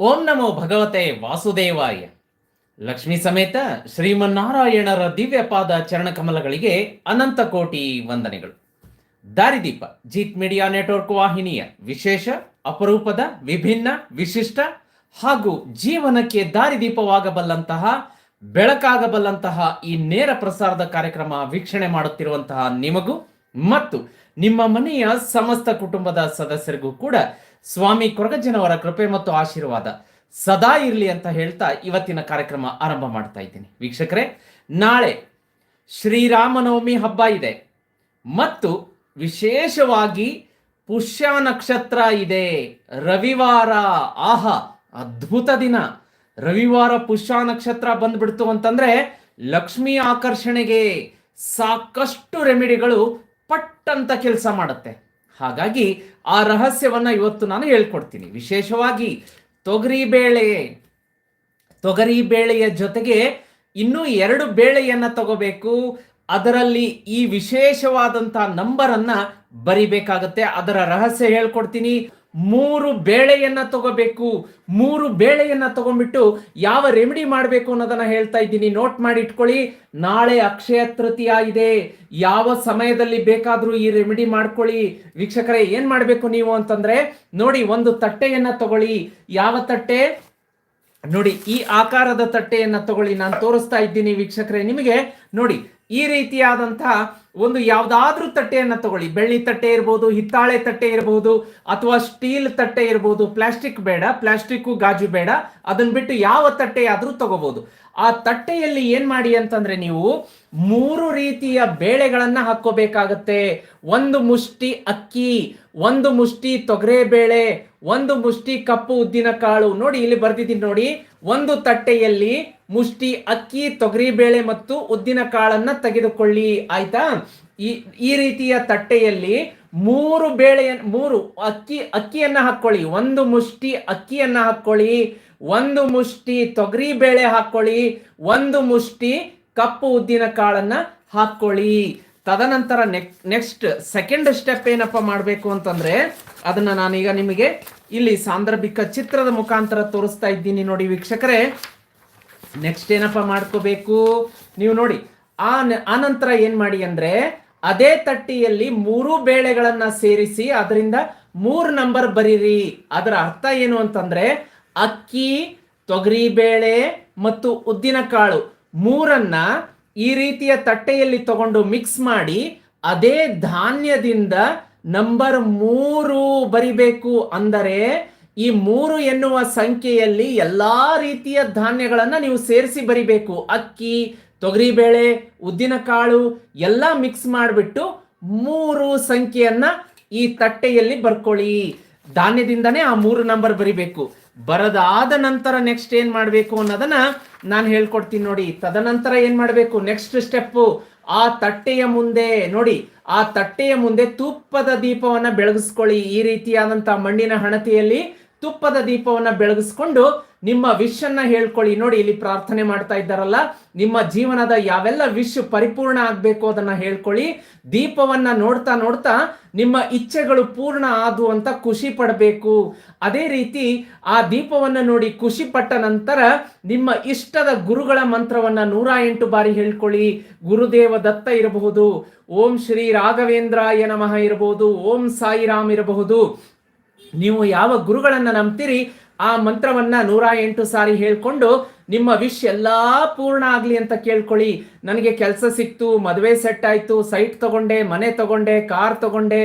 ಓಂ ನಮೋ ಭಗವತೆ ವಾಸುದೇವಾಯ. ಲಕ್ಷ್ಮೀ ಸಮೇತ ಶ್ರೀಮನ್ನಾರಾಯಣರ ದಿವ್ಯ ಪಾದ ಚರಣಕಮಲಗಳಿಗೆ ಅನಂತ ಕೋಟಿ ವಂದನೆಗಳು. ದಾರಿದೀಪ, ಜೀತ್ ಮೀಡಿಯಾ ನೆಟ್ವರ್ಕ್ ವಾಹಿನಿಯ ವಿಶೇಷ, ಅಪರೂಪದ, ವಿಭಿನ್ನ, ವಿಶಿಷ್ಟ ಹಾಗೂ ಜೀವನಕ್ಕೆ ದಾರಿದೀಪವಾಗಬಲ್ಲಂತಹ, ಬೆಳಕಾಗಬಲ್ಲಂತಹ ಈ ನೇರ ಪ್ರಸಾರದ ಕಾರ್ಯಕ್ರಮ ವೀಕ್ಷಣೆ ಮಾಡುತ್ತಿರುವಂತಹ ನಿಮಗೂ ಮತ್ತು ನಿಮ್ಮ ಮನೆಯ ಸಮಸ್ತ ಕುಟುಂಬದ ಸದಸ್ಯರಿಗೂ ಕೂಡ ಸ್ವಾಮಿ ಕೊರಗಜ್ಜನವರ ಕೃಪೆ ಮತ್ತು ಆಶೀರ್ವಾದ ಸದಾ ಇರಲಿ ಅಂತ ಹೇಳ್ತಾ ಇವತ್ತಿನ ಕಾರ್ಯಕ್ರಮ ಆರಂಭ ಮಾಡ್ತಾ ಇದ್ದೀನಿ. ವೀಕ್ಷಕರೇ, ನಾಳೆ ಶ್ರೀರಾಮನವಮಿ ಹಬ್ಬ ಇದೆ. ಮತ್ತು ವಿಶೇಷವಾಗಿ ಪುಷ್ಯ ನಕ್ಷತ್ರ ಇದೆ. ರವಿವಾರ, ಆಹಾ, ಅದ್ಭುತ ದಿನ. ರವಿವಾರ ಪುಷ್ಯ ನಕ್ಷತ್ರ ಬಂದ್ಬಿಡ್ತು ಅಂತಂದ್ರೆ ಲಕ್ಷ್ಮಿ ಆಕರ್ಷಣೆಗೆ ಸಾಕಷ್ಟು ರೆಮಿಡಿಗಳು ಪಟ್ ಅಂತ ಕೆಲಸ ಮಾಡುತ್ತೆ. ಹಾಗಾಗಿ ಆ ರಹಸ್ಯವನ್ನ ಇವತ್ತು ನಾನು ಹೇಳ್ಕೊಡ್ತೀನಿ. ವಿಶೇಷವಾಗಿ ತೊಗರಿ ಬೇಳೆ, ತೊಗರಿ ಬೇಳೆಯ ಜೊತೆಗೆ ಇನ್ನೂ ಎರಡು ಬೇಳೆಯನ್ನ ತಗೋಬೇಕು. ಅದರಲ್ಲಿ ಈ ವಿಶೇಷವಾದಂತಹ ನಂಬರನ್ನು ಬರಿಬೇಕಾಗತ್ತೆ. ಅದರ ರಹಸ್ಯ ಹೇಳ್ಕೊಡ್ತೀನಿ. ಮೂರು ಬೇಳೆಯನ್ನ ತಗೋಬೇಕು. ಮೂರು ಬೇಳೆಯನ್ನ ತಗೊಂಡ್ಬಿಟ್ಟು ಯಾವ ರೆಮಿಡಿ ಮಾಡಬೇಕು ಅನ್ನೋದನ್ನ ಹೇಳ್ತಾ ಇದ್ದೀನಿ. ನೋಟ್ ಮಾಡಿ ಇಟ್ಕೊಳ್ಳಿ. ನಾಳೆ ಅಕ್ಷಯ ತೃತೀಯ ಇದೆ. ಯಾವ ಸಮಯದಲ್ಲಿ ಬೇಕಾದ್ರೂ ಈ ರೆಮಿಡಿ ಮಾಡ್ಕೊಳ್ಳಿ. ವೀಕ್ಷಕರೇ, ಏನ್ ಮಾಡ್ಬೇಕು ನೀವು ಅಂತಂದ್ರೆ ನೋಡಿ, ಒಂದು ತಟ್ಟೆಯನ್ನ ತಗೊಳ್ಳಿ. ಯಾವ ತಟ್ಟೆ? ನೋಡಿ, ಈ ಆಕಾರದ ತಟ್ಟೆಯನ್ನ ತಗೊಳ್ಳಿ. ನಾನು ತೋರಿಸ್ತಾ ಇದ್ದೀನಿ ವೀಕ್ಷಕರೇ, ನಿಮಗೆ ನೋಡಿ, ಈ ರೀತಿಯಾದಂತಹ ಒಂದು ಯಾವ್ದಾದ್ರೂ ತಟ್ಟೆಯನ್ನ ತಗೊಳ್ಳಿ. ಬೆಳ್ಳಿ ತಟ್ಟೆ ಇರ್ಬೋದು, ಹಿತ್ತಾಳೆ ತಟ್ಟೆ ಇರಬಹುದು ಅಥವಾ ಸ್ಟೀಲ್ ತಟ್ಟೆ ಇರಬಹುದು ಪ್ಲಾಸ್ಟಿಕ್ ಬೇಡ ಪ್ಲಾಸ್ಟಿಕ್ ಗಾಜು ಬೇಡ ಅದನ್ನ ಬಿಟ್ಟು ಯಾವ ತಟ್ಟೆ ಆದ್ರೂ ತಗೋಬಹುದು ಆ ತಟ್ಟೆಯಲ್ಲಿ ಏನ್ ಮಾಡಿ ಅಂತಂದ್ರೆ ನೀವು ಮೂರು ರೀತಿಯ ಬೇಳೆಗಳನ್ನ ಹಾಕೋಬೇಕಾಗತ್ತೆ ಒಂದು ಮುಷ್ಟಿ ಅಕ್ಕಿ, ಒಂದು ಮುಷ್ಟಿ ತೊಗರೆ ಬೇಳೆ ಒಂದು ಮುಷ್ಟಿ, ಕಪ್ಪು, ಉದ್ದಿನ ಕಾಳು. ನೋಡಿ, ಇಲ್ಲಿ ಬರ್ದಿದ್ದೀನಿ ನೋಡಿ. ಒಂದು ತಟ್ಟೆಯಲ್ಲಿ ಮುಷ್ಟಿ, ಅಕ್ಕಿ ತೊಗರಿ ಬೇಳೆ ಮತ್ತು ಉದ್ದಿನ ಕಾಳನ್ನ ತೆಗೆದುಕೊಳ್ಳಿ. ಆಯ್ತಾ? ಈ ಈ ರೀತಿಯ ತಟ್ಟೆಯಲ್ಲಿ ಮೂರು ಬೇಳೆ ಮೂರು ಅಕ್ಕಿ, ಅಕ್ಕಿಯನ್ನ ಹಾಕೊಳ್ಳಿ ಒಂದು ಮುಷ್ಟಿ, ಅಕ್ಕಿಯನ್ನ ಹಾಕೊಳ್ಳಿ ಒಂದು ಮುಷ್ಟಿ ತೊಗರಿ ಬೇಳೆ ಹಾಕೊಳ್ಳಿ ಒಂದು ಮುಷ್ಟಿ, ಕಪ್ಪು, ಉದ್ದಿನ ಕಾಳನ್ನ ಹಾಕೊಳ್ಳಿ ತದನಂತರ ನೆಕ್, ನೆಕ್ಸ್ಟ್ ಸೆಕೆಂಡ್ ಸ್ಟೆಪ್ ಏನಪ್ಪ ಮಾಡಬೇಕು ಅಂತಂದ್ರೆ, ಅದನ್ನ ನಾನೀಗ ನಿಮಗೆ ಇಲ್ಲಿ ಸಾಂದರ್ಭಿಕ ಚಿತ್ರದ ಮುಖಾಂತರ ತೋರಿಸ್ತಾ ಇದ್ದೀನಿ ನೋಡಿ ವೀಕ್ಷಕರೇ. ನೆಕ್ಸ್ಟ್ ಏನಪ್ಪ ಮಾಡ್ಕೋಬೇಕು? ನೀವು ನೋಡಿ, ಆ ನ- ಏನು ಮಾಡಿ ಅಂದ್ರೆ, ಅದೇ ತಟ್ಟಿಯಲ್ಲಿ ಮೂರು ಬೇಳೆಗಳನ್ನ ಸೇರಿಸಿ ಅದರಿಂದ ಮೂರು ನಂಬರ್ ಬರೀರಿ. ಅದರ ಅರ್ಥ ಏನು ಅಂತಂದ್ರೆ, ಅಕ್ಕಿ ತೊಗರಿ ಬೇಳೆ ಮತ್ತು ಉದ್ದಿನ ಕಾಳು ಮೂರನ್ನ ಈ ರೀತಿಯ ತಟ್ಟೆಯಲ್ಲಿ ತಗೊಂಡು ಮಿಕ್ಸ್ ಮಾಡಿ, ಅದೇ ಧಾನ್ಯದಿಂದ ನಂಬರ್ ಮೂರು ಬರಿಬೇಕು ಅಂದರೆ ಈ ಮೂರು ಎನ್ನುವ ಸಂಖ್ಯೆಯಲ್ಲಿ ಎಲ್ಲಾ ರೀತಿಯ ಧಾನ್ಯಗಳನ್ನು ನೀವು ಸೇರಿಸಿ ಬರಿಬೇಕು. ಅಕ್ಕಿ, ತೊಗರಿಬೇಳೆ ಉದ್ದಿನ ಕಾಳು ಎಲ್ಲ ಮಿಕ್ಸ್ ಮಾಡಿಬಿಟ್ಟು ಮೂರು ಸಂಖ್ಯೆಯನ್ನ ಈ ತಟ್ಟೆಯಲ್ಲಿ ಬರ್ಕೊಳ್ಳಿ. ಧಾನ್ಯದಿಂದನೇ ಆ ಮೂರು ನಂಬರ್ ಬರಿಬೇಕು. ಬರದಾದ ನಂತರ ನೆಕ್ಸ್ಟ್ ಏನ್ ಮಾಡಬೇಕು ಅನ್ನೋದನ್ನ ನಾನು ಹೇಳ್ಕೊಡ್ತೀನಿ ನೋಡಿ. ತದನಂತರ ಏನ್ ಮಾಡಬೇಕು? ನೆಕ್ಸ್ಟ್ ಸ್ಟೆಪ್ ಆ ತಟ್ಟೆಯ ಮುಂದೆ ನೋಡಿ ಆ ತಟ್ಟೆಯ ಮುಂದೆ ತುಪ್ಪದ ದೀಪವನ್ನ ಬೆಳಗಿಸ್ಕೊಳ್ಳಿ. ಈ ರೀತಿಯಾದಂತಹ ಮಣ್ಣಿನ ಹಣತೆಯಲ್ಲಿ ತುಪ್ಪದ ದೀಪವನ್ನ ಬೆಳಗಿಸ್ಕೊಂಡು ನಿಮ್ಮ ವಿಶ್ ಅನ್ನ ಹೇಳ್ಕೊಳ್ಳಿ. ನೋಡಿ, ಇಲ್ಲಿ ಪ್ರಾರ್ಥನೆ ಮಾಡ್ತಾ ಇದ್ದಾರಲ್ಲ. ನಿಮ್ಮ ಜೀವನದ ಯಾವೆಲ್ಲ ವಿಶ್ ಪರಿಪೂರ್ಣ ಆಗಬೇಕು ಅದನ್ನ ಹೇಳ್ಕೊಳ್ಳಿ. ದೀಪವನ್ನ ನೋಡ್ತಾ ನೋಡ್ತಾ ನಿಮ್ಮ ಇಚ್ಛೆಗಳು ಪೂರ್ಣ ಆದು ಅಂತ ಖುಷಿ ಪಡಬೇಕು. ಅದೇ ರೀತಿ ಆ ದೀಪವನ್ನ ನೋಡಿ ಖುಷಿ ಪಟ್ಟ ನಂತರ ನಿಮ್ಮ ಇಷ್ಟದ ಗುರುಗಳ ಮಂತ್ರವನ್ನ ನೂರ ಎಂಟು ಬಾರಿ ಹೇಳ್ಕೊಳ್ಳಿ. ಗುರುದೇವ ದತ್ತ ಇರಬಹುದು. ಓಂ ಶ್ರೀ ರಾಘವೇಂದ್ರಾಯ ನಮಃ ಇರಬಹುದು. ಓಂ ಸಾಯಿರಾಮ್ ಇರಬಹುದು. ನೀವು ಯಾವ ಗುರುಗಳನ್ನು ನಂಬ್ತೀರಿ ಆ ಮಂತ್ರವನ್ನ ನೂರ ಎಂಟು ಸಾರಿ ಹೇಳ್ಕೊಂಡು ನಿಮ್ಮ ವಿಶ್ ಎಲ್ಲಾ ಪೂರ್ಣ ಆಗಲಿ ಅಂತ ಕೇಳ್ಕೊಳ್ಳಿ. ನನಗೆ ಕೆಲಸ ಸಿಕ್ತು, ಮದುವೆ ಸೆಟ್ ಆಯ್ತು ಸೈಟ್ ತಗೊಂಡೆ, ಮನೆ ತಗೊಂಡೆ ಕಾರ್ ತಗೊಂಡೆ,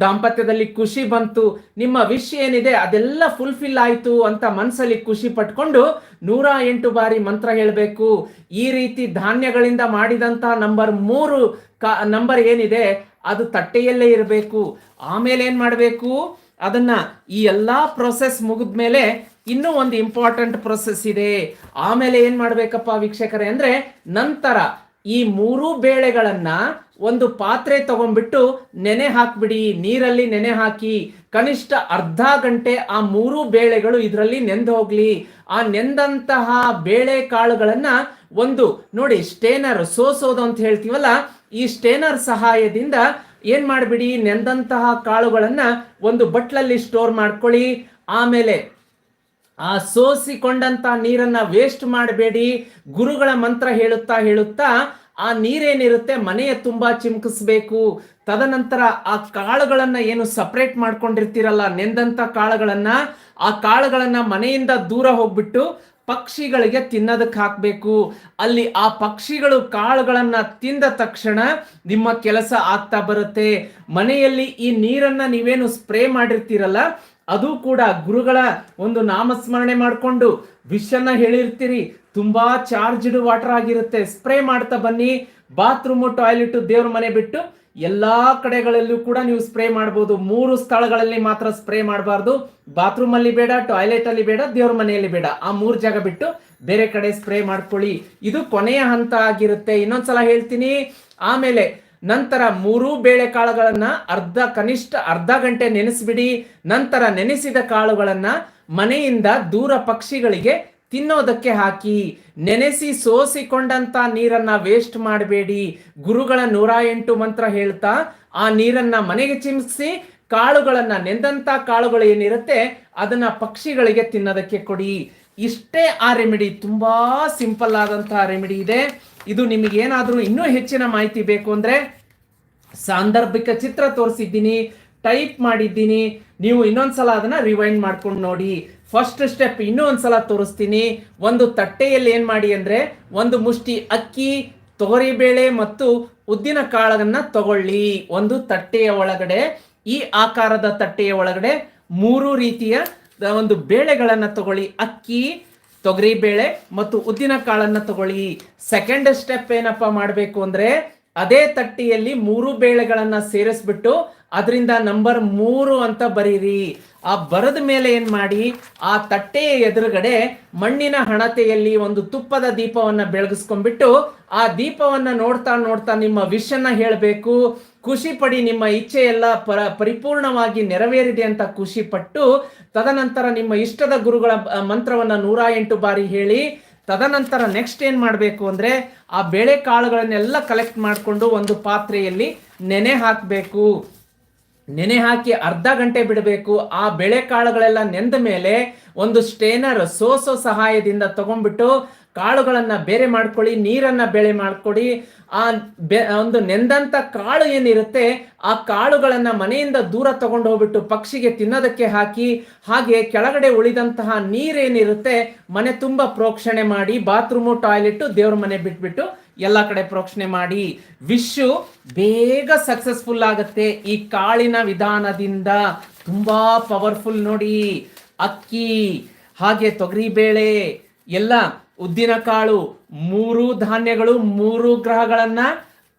ದಾಂಪತ್ಯದಲ್ಲಿ ಖುಷಿ ಬಂತು. ನಿಮ್ಮ ವಿಶ್ ಏನಿದೆ ಅದೆಲ್ಲ ಫುಲ್ಫಿಲ್ ಆಯ್ತು ಅಂತ ಮನಸ್ಸಲ್ಲಿ ಖುಷಿ ಪಟ್ಕೊಂಡು ನೂರ ಎಂಟು ಬಾರಿ ಮಂತ್ರ ಹೇಳಬೇಕು. ಈ ರೀತಿ ಧಾನ್ಯಗಳಿಂದ ಮಾಡಿದಂಥ ನಂಬರ್ ಮೂರು ಕಾ ನಂಬರ್ ಏನಿದೆ ಅದು ತಟ್ಟೆಯಲ್ಲೇ ಇರಬೇಕು. ಆಮೇಲೆ ಏನು ಮಾಡಬೇಕು? ಅದನ್ನ ಈ ಎಲ್ಲಾ ಪ್ರೊಸೆಸ್ ಮುಗಿದ್ಮೇಲೆ ಇನ್ನೂ ಒಂದು ಇಂಪಾರ್ಟೆಂಟ್ ಪ್ರೊಸೆಸ್ ಇದೆ. ಆಮೇಲೆ ಏನ್ ಮಾಡ್ಬೇಕಪ್ಪ ವೀಕ್ಷಕರೇ ಅಂದ್ರೆ ನಂತರ ಈ ಮೂರು ಬೇಳೆಗಳನ್ನ ಒಂದು ಪಾತ್ರೆ ತಗೊಂಡ್ಬಿಟ್ಟು ನೆನೆ ಹಾಕ್ಬಿಡಿ, ನೀರಲ್ಲಿ ನೆನೆ ಹಾಕಿ, ಕನಿಷ್ಠ ಅರ್ಧ ಗಂಟೆ ಆ ಮೂರು ಬೇಳೆಗಳು ಇದರಲ್ಲಿ ನೆಂದು ಹೋಗ್ಲಿ. ಆ ನೆಂದಂತಹ ಬೇಳೆ ಕಾಳುಗಳನ್ನ ಒಂದು ನೋಡಿ, ಸ್ಟೇನರ್ ಸೋಸೋದು ಅಂತ ಹೇಳ್ತೀವಲ್ಲ, ಈ ಸ್ಟೇನರ್ ಸಹಾಯದಿಂದ ಏನ್ ಮಾಡ್ಬಿಡಿ? ನೆಂದಂತಹ ಕಾಳುಗಳನ್ನ ಒಂದು ಬಟ್ಲಲ್ಲಿ ಸ್ಟೋರ್ ಮಾಡ್ಕೊಳ್ಳಿ. ಆಮೇಲೆ ಆ ಸೋಸಿಕೊಂಡಂತ ನೀರನ್ನ ವೇಸ್ಟ್ ಮಾಡಬೇಡಿ. ಗುರುಗಳ ಮಂತ್ರ ಹೇಳುತ್ತಾ ಹೇಳುತ್ತಾ ಆ ನೀರೇನಿರುತ್ತೆ ಮನೆಯ ತುಂಬಾ ಚಿಮ್ಕಿಸ್ಬೇಕು. ತದನಂತರ ಆ ಕಾಳುಗಳನ್ನ ಏನು ಸಪ್ರೇಟ್ ಮಾಡ್ಕೊಂಡಿರ್ತೀರಲ್ಲ, ನೆಂದಂತ ಕಾಳುಗಳನ್ನ, ಆ ಕಾಳುಗಳನ್ನ ಮನೆಯಿಂದ ದೂರ ಹೋಗ್ಬಿಟ್ಟು ಪಕ್ಷಿಗಳಿಗೆ ತಿನ್ನೋದಕ್ಕೆ ಹಾಕಬೇಕು. ಅಲ್ಲಿ ಆ ಪಕ್ಷಿಗಳು ಕಾಳುಗಳನ್ನು ತಿಂದ ತಕ್ಷಣ ನಿಮ್ಮ ಕೆಲಸ ಆಗ್ತಾ ಬರುತ್ತೆ. ಮನೆಯಲ್ಲಿ ಈ ನೀರನ್ನು ನೀವೇನು ಸ್ಪ್ರೇ ಮಾಡಿರ್ತೀರಲ್ಲ, ಅದು ಕೂಡ ಗುರುಗಳ ಒಂದು ನಾಮಸ್ಮರಣೆ ಮಾಡಿಕೊಂಡು ವಿಷನ್ನ ಹೇಳಿರ್ತೀರಿ. ತುಂಬಾ ಚಾರ್ಜ್ಡ್ ವಾಟರ್ ಆಗಿರುತ್ತೆ. ಸ್ಪ್ರೇ ಮಾಡ್ತಾ ಬನ್ನಿ. ಬಾತ್ರೂಮು ಟಾಯ್ಲೆಟ್ ದೇವ್ರ ಮನೆ ಬಿಟ್ಟು ಎಲ್ಲಾ ಕಡೆಗಳಲ್ಲೂ ಕೂಡ ನೀವು ಸ್ಪ್ರೇ ಮಾಡಬಹುದು ಮೂರು ಸ್ಥಳಗಳಲ್ಲಿ ಮಾತ್ರ ಸ್ಪ್ರೇ ಮಾಡಬಾರ್ದು. ಬಾತ್ರೂಮ್ ಅಲ್ಲಿ ಬೇಡ, ಟಾಯ್ಲೆಟ್ ಅಲ್ಲಿ ಬೇಡ, ದೇವ್ರ ಮನೆಯಲ್ಲಿ ಬೇಡ. ಆ ಮೂರು ಜಾಗ ಬಿಟ್ಟು ಬೇರೆ ಕಡೆ ಸ್ಪ್ರೇ ಮಾಡ್ಕೊಳ್ಳಿ. ಇದು ಕೊನೆಯ ಹಂತ ಆಗಿರುತ್ತೆ. ಇನ್ನೊಂದ್ಸಲ ಹೇಳ್ತೀನಿ. ಆಮೇಲೆ ನಂತರ ಮೂರು ಬೇಳೆ ಕಾಳುಗಳನ್ನ ಅರ್ಧ ಕನಿಷ್ಠ ಅರ್ಧ ಗಂಟೆ ನೆನೆಸ್ಬಿಡಿ. ನಂತರ ನೆನೆಸಿದ ಕಾಳುಗಳನ್ನ ಮನೆಯಿಂದ ದೂರ ಪಕ್ಷಿಗಳಿಗೆ ತಿನ್ನೋದಕ್ಕೆ ಹಾಕಿ ನೆನೆಸಿ ಸೋಸಿಕೊಂಡಂತ ನೀರನ್ನ ವೇಸ್ಟ್ ಮಾಡಬೇಡಿ. ಗುರುಗಳ ನೂರ ಎಂಟು ಮಂತ್ರ ಹೇಳ್ತಾ ಆ ನೀರನ್ನ ಮನೆಗೆ ಚಿಮ್ಮಿಸಿ ಕಾಳುಗಳನ್ನ ನೆಂದಂತ ಕಾಳುಗಳು ಏನಿರುತ್ತೆ ಅದನ್ನ ಪಕ್ಷಿಗಳಿಗೆ ತಿನ್ನೋದಕ್ಕೆ ಕೊಡಿ. ಇಷ್ಟೇ ಆ ರೆಮಿಡಿ ತುಂಬಾ ಸಿಂಪಲ್ ಆದಂತಹ ರೆಮಿಡಿ ಇದೆ. ಇದು ನಿಮಗೆ ಏನಾದರೂ ಇನ್ನೂ ಹೆಚ್ಚಿನ ಮಾಹಿತಿ ಬೇಕು ಅಂದ್ರೆ ಸಾಂದರ್ಭಿಕ ಚಿತ್ರ ತೋರಿಸಿದ್ದೀನಿ ಟೈಪ್ ಮಾಡಿದ್ದೀನಿ. ನೀವು ಇನ್ನೊಂದ್ಸಲ ಅದನ್ನ ರಿವೈಂಡ್ ಮಾಡ್ಕೊಂಡು ನೋಡಿ. ಫಸ್ಟ್ ಸ್ಟೆಪ್ ಇನ್ನೂ ಒಂದ್ಸಲ ತೋರಿಸ್ತೀನಿ. ಒಂದು ತಟ್ಟೆಯಲ್ಲಿ ಏನು ಮಾಡಿ ಅಂದ್ರೆ ಒಂದು ಮುಷ್ಟಿ ಅಕ್ಕಿ, ತೊಗರಿಬೇಳೆ ಮತ್ತು ಉದ್ದಿನ ಕಾಳನ್ನು ತಗೊಳ್ಳಿ. ಒಂದು ತಟ್ಟೆಯ ಒಳಗಡೆ, ಈ ಆಕಾರದ ತಟ್ಟೆಯ ಒಳಗಡೆ ಮೂರು ರೀತಿಯ ಒಂದು ಬೇಳೆಗಳನ್ನು ತಗೊಳ್ಳಿ. ಅಕ್ಕಿ, ತೊಗರಿಬೇಳೆ ಮತ್ತು ಉದ್ದಿನ ಕಾಳನ್ನು ತಗೊಳ್ಳಿ. ಸೆಕೆಂಡ್ ಸ್ಟೆಪ್ ಏನಪ್ಪಾ ಮಾಡಬೇಕು ಅಂದ್ರೆ ಅದೇ ತಟ್ಟಿಯಲ್ಲಿ ಮೂರು ಬೇಳೆಗಳನ್ನ ಸೇರಿಸ್ಬಿಟ್ಟು ಅದರಿಂದ ನಂಬರ್ ಮೂರು ಅಂತ ಬರೀರಿ. ಆ ಬರದ ಮೇಲೆ ಏನ್ ಮಾಡಿ? ಆ ತಟ್ಟೆಯ ಎದುರುಗಡೆ ಮಣ್ಣಿನ ಹಣತೆಯಲ್ಲಿ ಒಂದು ತುಪ್ಪದ ದೀಪವನ್ನ ಬೆಳಗಿಸ್ಕೊಂಡ್ಬಿಟ್ಟು ಆ ದೀಪವನ್ನ ನೋಡ್ತಾ ನೋಡ್ತಾ ನಿಮ್ಮ ವಿಷನ್ನ ಹೇಳಬೇಕು. ಖುಷಿ ಪಡಿ ನಿಮ್ಮ ಇಚ್ಛೆ ಎಲ್ಲ ಪರ ಪರಿಪೂರ್ಣವಾಗಿ ನೆರವೇರಿದೆ ಅಂತ ಖುಷಿ ಪಟ್ಟು ತದನಂತರ ನಿಮ್ಮ ಇಷ್ಟದ ಗುರುಗಳ ಮಂತ್ರವನ್ನ ನೂರ ಎಂಟು ಬಾರಿ ಹೇಳಿ ತದನಂತರ ನೆಕ್ಸ್ಟ್ ಏನು ಮಾಡಬೇಕು ಅಂದರೆ ಆ ಬೇಳೆ ಕಾಳುಗಳನ್ನೆಲ್ಲ ಕಲೆಕ್ಟ್ ಮಾಡಿಕೊಂಡು ಒಂದು ಪಾತ್ರೆಯಲ್ಲಿ ನೆನೆ ಹಾಕಬೇಕು. ನೆನೆ ಹಾಕಿ ಅರ್ಧ ಗಂಟೆ ಬಿಡಬೇಕು. ಆ ಬೆಳೆ ಕಾಳುಗಳೆಲ್ಲ ನೆಂದ ಮೇಲೆ ಒಂದು ಸ್ಟೇನರ್ ಸೋಸೋ ಸಹಾಯದಿಂದ ತಗೊಂಡ್ಬಿಟ್ಟು ಕಾಳುಗಳನ್ನ ಬೇರೆ ಮಾಡ್ಕೊಳ್ಳಿ, ನೀರನ್ನ ಬೆಳೆ ಮಾಡ್ಕೊಡಿ. ಆ ಬೆ, ಒಂದು ನೆಂದಂತ ಕಾಳು ಏನಿರುತ್ತೆ, ಆ ಕಾಳುಗಳನ್ನ ಮನೆಯಿಂದ ದೂರ ತಗೊಂಡು ಹೋಗ್ಬಿಟ್ಟು ಪಕ್ಷಿಗೆ ತಿನ್ನೋದಕ್ಕೆ ಹಾಕಿ, ಹಾಗೆ ಕೆಳಗಡೆ ಉಳಿದಂತಹ ನೀರೇನಿರುತ್ತೆ, ಮನೆ ತುಂಬಾ ಪ್ರೋಕ್ಷಣೆ ಮಾಡಿ, ಬಾತ್ರೂಮು, ಟಾಯ್ಲೆಟ್ ದೇವ್ರ ಮನೆ ಬಿಟ್ಬಿಟ್ಟು ಎಲ್ಲ ಕಡೆ ಪ್ರೋಕ್ಷಣೆ ಮಾಡಿ ವಿಶ್ವ ಬೇಗ ಸಕ್ಸಸ್ಫುಲ್ ಆಗುತ್ತೆ. ಈ ಕಾಳಿನ ವಿಧಾನದಿಂದ ತುಂಬಾ ಪವರ್ಫುಲ್ ನೋಡಿ. ಅಕ್ಕಿ, ಹಾಗೆ ತೊಗರಿಬೇಳೆ, ಎಲ್ಲ ಉದ್ದಿನ ಕಾಳು ಮೂರು ಧಾನ್ಯಗಳು, ಮೂರು ಗ್ರಹಗಳನ್ನ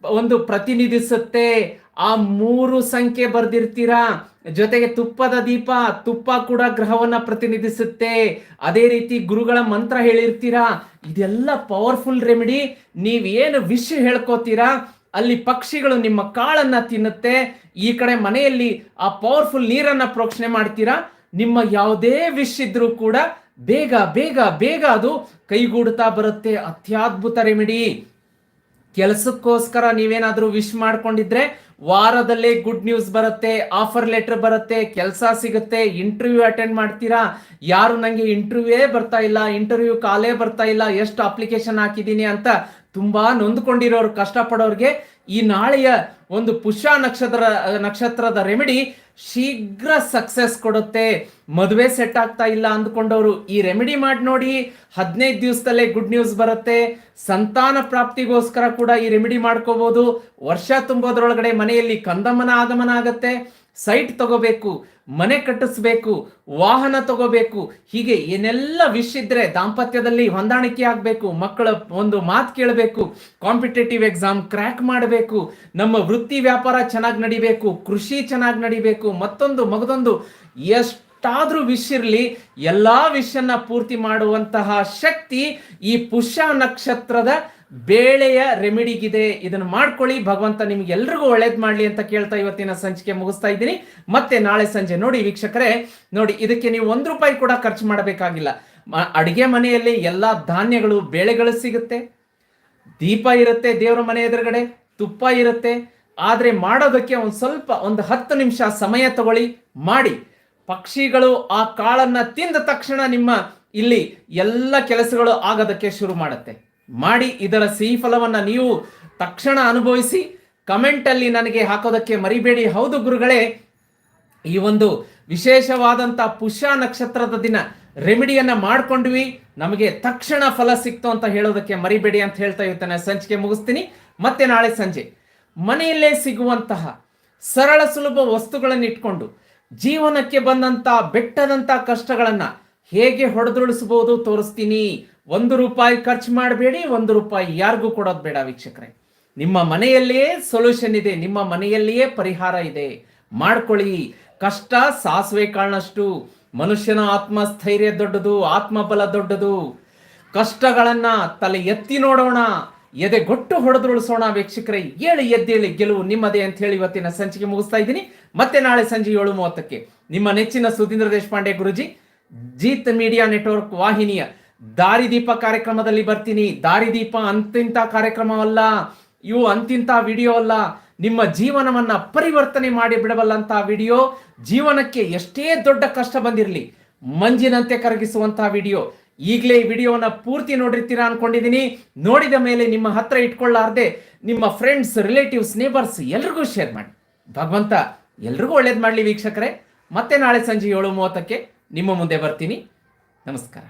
ಒಂದು ಪ್ರತಿನಿಧಿಸುತ್ತೆ. ಆ ಮೂರು ಸಂಖ್ಯೆ ಬರ್ದಿರ್ತೀರಾ? ಜೊತೆಗೆ ತುಪ್ಪದ ದೀಪ, ತುಪ್ಪ ಕೂಡ ಗ್ರಹವನ್ನ ಪ್ರತಿನಿಧಿಸುತ್ತೆ. ಅದೇ ರೀತಿ ಗುರುಗಳ ಮಂತ್ರ ಹೇಳಿರ್ತೀರಾ? ಇದೆಲ್ಲ ಪವರ್ಫುಲ್ ರೆಮಿಡಿ ನೀವೇನು ವಿಷ್ ಹೇಳ್ಕೋತೀರಾ? ಅಲ್ಲಿ ಪಕ್ಷಿಗಳು ನಿಮ್ಮ ಕಾಳನ್ನ ತಿನ್ನುತ್ತೆ. ಈ ಕಡೆ ಮನೆಯಲ್ಲಿ ಆ ಪವರ್ಫುಲ್ ನೀರನ್ನ ಪ್ರೋಕ್ಷಣೆ ಮಾಡ್ತೀರಾ? ನಿಮ್ಮ ಯಾವುದೇ ವಿಶ್ ಇದ್ರೂ ಕೂಡ ಬೇಗ ಬೇಗ ಬೇಗ ಅದು ಕೈಗೂಡುತ್ತಾ ಬರುತ್ತೆ. ಅತ್ಯದ್ಭುತ ರೆಮಿಡಿ ಕೆಲಸಕ್ಕೋಸ್ಕರ ನೀವೇನಾದ್ರೂ ವಿಶ್ ಮಾಡ್ಕೊಂಡಿದ್ರೆ ವಾರದಲ್ಲೇ ಗುಡ್ ನ್ಯೂಸ್ ಬರುತ್ತೆ ಆಫರ್ ಲೆಟರ್ ಬರುತ್ತೆ, ಕೆಲಸ ಸಿಗುತ್ತೆ ಇಂಟರ್ವ್ಯೂ ಅಟೆಂಡ್ ಮಾಡ್ತೀರಾ? ಯಾರು ನನಗೆ ಇಂಟರ್ವ್ಯೂ ಬರ್ತಾ ಇಲ್ಲ ಇಂಟರ್ವ್ಯೂ ಕಾಲೇ ಬರ್ತಾ ಇಲ್ಲ, ಎಷ್ಟು ಅಪ್ಲಿಕೇಶನ್ ಹಾಕಿದ್ದೀನಿ ಅಂತ ತುಂಬಾ ನೊಂದ್ಕೊಂಡಿರೋರು ಕಷ್ಟಪಡೋರಿಗೆ ಈ ನಾಳೆಯ ಒಂದು ಪುಷ್ಯ ನಕ್ಷತ್ರ, ನಕ್ಷತ್ರದ ರೆಮಿಡಿ ಶೀಘ್ರ ಸಕ್ಸಸ್ ಕೊಡುತ್ತೆ. ಮದುವೆ ಸೆಟ್ ಆಗ್ತಾ ಇಲ್ಲ ಅಂದ್ಕೊಂಡವರು ಈ ರೆಮಿಡಿ ಮಾಡಿ ನೋಡಿ ಹದಿನೈದು ದಿವಸದಲ್ಲೇ ಗುಡ್ ನ್ಯೂಸ್ ಬರುತ್ತೆ. ಸಂತಾನ ಪ್ರಾಪ್ತಿಗೋಸ್ಕರ ಕೂಡ ಈ ರೆಮಿಡಿ ಮಾಡ್ಕೋಬಹುದು ವರ್ಷ ತುಂಬೋದ್ರೊಳಗಡೆ ಮನೆಯಲ್ಲಿ ಕಂದಮ್ಮನ ಆಗಮನ ಆಗತ್ತೆ. ಸೈಟ್ ತಗೋಬೇಕು, ಮನೆ ಕಟ್ಟಿಸ್ಬೇಕು, ವಾಹನ ತಗೋಬೇಕು, ಹೀಗೆ ಏನೆಲ್ಲ ವಿಶ್ ಇದ್ರೆ ದಾಂಪತ್ಯದಲ್ಲಿ ಹೊಂದಾಣಿಕೆ ಆಗಬೇಕು, ಮಕ್ಕಳ ಒಂದು ಮಾತು ಕೇಳಬೇಕು ಕಾಂಪಿಟೇಟಿವ್ ಎಕ್ಸಾಮ್ ಕ್ರ್ಯಾಕ್ ಮಾಡಬೇಕು, ನಮ್ಮ ವೃತ್ತಿ ವ್ಯಾಪಾರ ಚೆನ್ನಾಗಿ ನಡಿಬೇಕು, ಕೃಷಿ ಚೆನ್ನಾಗಿ ನಡಿಬೇಕು, ಮತ್ತೊಂದು ಮಗದೊಂದು ಎಷ್ಟಾದ್ರೂ ವಿಶ್ ಇರಲಿ, ಎಲ್ಲಾ ವಿಷಯನ್ನ ಪೂರ್ತಿ ಮಾಡುವಂತಹ ಶಕ್ತಿ ಈ ಪುಷ್ಯ ನಕ್ಷತ್ರದ ಬೇಳೆಯ ರೆಮಿಡಿಗಿದೆ ಇದನ್ನು ಮಾಡ್ಕೊಳ್ಳಿ. ಭಗವಂತ ನಿಮ್ಗೆ ಎಲ್ರಿಗೂ ಒಳ್ಳೇದ್ ಮಾಡ್ಲಿ ಅಂತ ಕೇಳ್ತಾ ಇವತ್ತಿನ ಸಂಚಿಕೆ ಮುಗಿಸ್ತಾ ಇದ್ದೀನಿ. ಮತ್ತೆ ನಾಳೆ ಸಂಜೆ ನೋಡಿ ವೀಕ್ಷಕರೇ, ನೋಡಿ ಇದಕ್ಕೆ ನೀವು ಒಂದು ರೂಪಾಯಿ ಕೂಡ ಖರ್ಚು ಮಾಡಬೇಕಾಗಿಲ್ಲ. ಅಡಿಗೆ ಮನೆಯಲ್ಲಿ ಎಲ್ಲಾ ಧಾನ್ಯಗಳು ಬೇಳೆಗಳು ಸಿಗುತ್ತೆ. ದೀಪ ಇರುತ್ತೆ ದೇವರ ಮನೆ ಎದುರುಗಡೆ, ತುಪ್ಪ ಇರುತ್ತೆ. ಆದರೆ ಮಾಡೋದಕ್ಕೆ ಒಂದು ಸ್ವಲ್ಪ, ಒಂದು ಹತ್ತು ನಿಮಿಷ ಸಮಯ ತಗೊಳ್ಳಿ, ಮಾಡಿ. ಪಕ್ಷಿಗಳು ಆ ಕಾಳನ್ನ ತಿಂದ ತಕ್ಷಣ ನಿಮ್ಮ ಇಲ್ಲಿ ಎಲ್ಲ ಕೆಲಸಗಳು ಆಗೋದಕ್ಕೆ ಶುರು ಮಾಡುತ್ತೆ. ಮಾಡಿ ಇದರ ಸಿಹಿ ಫಲವನ್ನು ನೀವು ತಕ್ಷಣ ಅನುಭವಿಸಿ ಕಮೆಂಟಲ್ಲಿ ನನಗೆ ಹಾಕೋದಕ್ಕೆ ಮರಿಬೇಡಿ. ಹೌದು ಗುರುಗಳೇ, ಈ ಒಂದು ವಿಶೇಷವಾದಂಥ ಪುಷ್ಯ ನಕ್ಷತ್ರದ ದಿನ ರೆಮಿಡಿಯನ್ನು ಮಾಡ್ಕೊಂಡ್ವಿ. ನಮಗೆ ತಕ್ಷಣ ಫಲ ಸಿಕ್ತು ಅಂತ ಹೇಳೋದಕ್ಕೆ ಮರಿಬೇಡಿ ಅಂತ ಹೇಳ್ತಾ ಇರ್ತಾನೆ. ಸಂಚಿಕೆ ಮುಗಿಸ್ತೀನಿ. ಮತ್ತೆ ನಾಳೆ ಸಂಜೆ ಮನೆಯಲ್ಲೇ ಸಿಗುವಂತಹ ಸರಳ ಸುಲಭ ವಸ್ತುಗಳನ್ನು ಇಟ್ಕೊಂಡು ಜೀವನಕ್ಕೆ ಬಂದಂತ ಬೆಟ್ಟದಂತ ಕಷ್ಟಗಳನ್ನ ಹೇಗೆ ಹೊಡೆದುಳಿಸಬಹುದು ತೋರಿಸ್ತೀನಿ. ಒಂದು ರೂಪಾಯಿ ಖರ್ಚು ಮಾಡಬೇಡಿ, ಒಂದು ರೂಪಾಯಿ ಯಾರಿಗೂ ಕೊಡೋದು ಬೇಡ ವೀಕ್ಷಕರೇ. ನಿಮ್ಮ ಮನೆಯಲ್ಲಿಯೇ ಸೊಲ್ಯೂಷನ್ ಇದೆ, ನಿಮ್ಮ ಮನೆಯಲ್ಲಿಯೇ ಪರಿಹಾರ ಇದೆ. ಮಾಡ್ಕೊಳ್ಳಿ. ಕಷ್ಟ ಸಾಸಿವೆ ಕಾಳನಷ್ಟು, ಮನುಷ್ಯನ ಆತ್ಮಸ್ಥೈರ್ಯ ದೊಡ್ಡದು, ಆತ್ಮಬಲ ದೊಡ್ಡದು. ಕಷ್ಟಗಳನ್ನ ತಲೆ ಎತ್ತಿ ನೋಡೋಣ ಎದೆಗೊಟ್ಟು ಹೊಡೆದುರುಳಿಸೋಣ ವೀಕ್ಷಕರೇ. ಏಳು ಎದ್ದೇಳಿ ಗೆಲುವು ನಿಮ್ಮದೇ ಅಂತ ಹೇಳಿ ಇವತ್ತಿನ ಸಂಚಿಕೆ ಮುಗಿಸ್ತಾ ಇದ್ದೀನಿ. ಮತ್ತೆ ನಾಳೆ ಸಂಜೆ ಏಳು ಮೂವತ್ತಕ್ಕೆ. ನಿಮ್ಮ ನೆಚ್ಚಿನ ಸುಧೀಂದ್ರ ದೇಶಪಾಂಡೆ ಗುರುಜಿ ಜೀತ್ ಮೀಡಿಯಾ ನೆಟ್ವರ್ಕ್ ವಾಹಿನಿಯ ದಾರಿದೀಪ ಕಾರ್ಯಕ್ರಮದಲ್ಲಿ ಬರ್ತೀನಿ. ದಾರಿದೀಪ ಅಂತಿಂತ ಕಾರ್ಯಕ್ರಮವಲ್ಲ ಇವು ಅಂತಿಂತ ವಿಡಿಯೋ ಅಲ್ಲ. ನಿಮ್ಮ ಜೀವನವನ್ನ ಪರಿವರ್ತನೆ ಮಾಡಿ ಬಿಡಬಲ್ಲಂತ ವಿಡಿಯೋ, ಜೀವನಕ್ಕೆ ಎಷ್ಟೇ ದೊಡ್ಡ ಕಷ್ಟ ಬಂದಿರಲಿ, ಮಂಜಿನಂತೆ ಕರಗಿಸುವಂತಹ ವಿಡಿಯೋ. ಈಗಲೇ ಈ ವಿಡಿಯೋನ ಪೂರ್ತಿ ನೋಡಿರ್ತೀರಾ ಅನ್ಕೊಂಡಿದ್ದೀನಿ ನೋಡಿದ ಮೇಲೆ ನಿಮ್ಮ ಹತ್ರ ಇಟ್ಕೊಳ್ಳಾರ್ದೆ, ನಿಮ್ಮ ಫ್ರೆಂಡ್ಸ್ ರಿಲೇಟಿವ್ಸ್ ನೇಬರ್ಸ್ ಎಲ್ರಿಗೂ ಶೇರ್ ಮಾಡಿ. ಭಗವಂತ, ಎಲ್ರಿಗೂ ಒಳ್ಳೇದು ಮಾಡಲಿ ವೀಕ್ಷಕರೇ. ಮತ್ತೆ ನಾಳೆ ಸಂಜೆ ಏಳು ಮೂವತ್ತಕ್ಕೆ ನಿಮ್ಮ ಮುಂದೆ ಬರ್ತೀನಿ. ನಮಸ್ಕಾರ.